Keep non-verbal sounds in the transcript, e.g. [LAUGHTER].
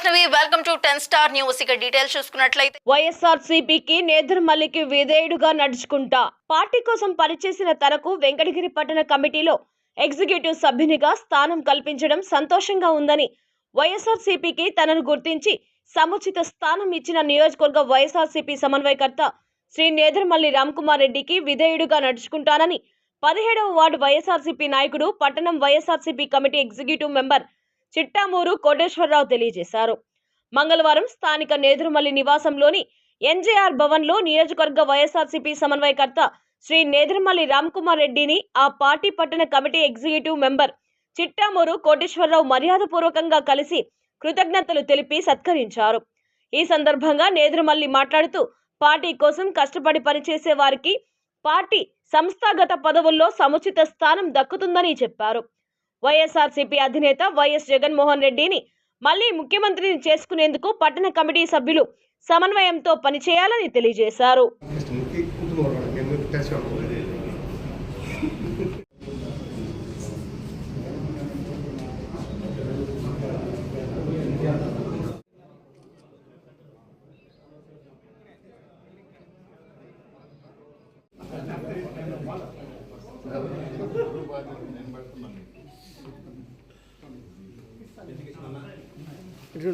Welcome to ten star news ఇక details చూసుకున్నట్లయితే YSR సిపికి నేదురుమల్లికి విధేయుడుగా నడుచుకుంటా. పార్టీ కోసం పనిచేసిన తనకు వెంకటగిరి పట్టణ కమిటీలో ఎగ్జిక్యూటివ్ సభ్యునిగా స్థానం కల్పించడం సంతోషంగా ఉందని వైఎస్ఆర్ సిపికి తనను గుర్తించి సముచిత స్థానం ఇచ్చిన నియోజకవర్గ వైఎస్ఆర్ సిపి సమన్వయకర్త శ్రీ నేదురుమల్లి రామ్కుమార్ రెడ్డికి విధేయుడుగా నడుచుకుంటానని పదిహేడవ వార్డు వైఎస్ఆర్సీపీ నాయకుడు పట్టణం YSRCP committee executive member Chittamuru Koteswararao తెలియజేశారు. మంగళవారం స్థానిక నేదురుమల్లి నివాసంలోని ఎన్జేఆర్ భవన్లో నియోజకవర్గ వైఎస్ఆర్సీపీ సమన్వయకర్త శ్రీ నేదురుమల్లి రామ్కుమార్ రెడ్డిని ఆ పార్టీ పట్టణ committee executive member Chittamuru Koteswararao మర్యాదపూర్వకంగా కలిసి కృతజ్ఞతలు తెలిపి సత్కరించారు. ఈ సందర్భంగా నేదురుమల్లి మాట్లాడుతూ పార్టీ కోసం కష్టపడి పనిచేసే వారికి పార్టీ సంస్థాగత పదవుల్లో సముచిత స్థానం దక్కుతుందని చెప్పారు. వైఎస్ఆర్సీపీ అధినేత వైఎస్ జగన్మోహన్ రెడ్డిని మళ్ళీ ముఖ్యమంత్రిని చేసుకునేందుకు పట్టణ కమిటీ సభ్యులు సమన్వయంతో పనిచేయాలని తెలియజేశారు. [LAUGHS] నేను పెడుతున్నాను ఇటు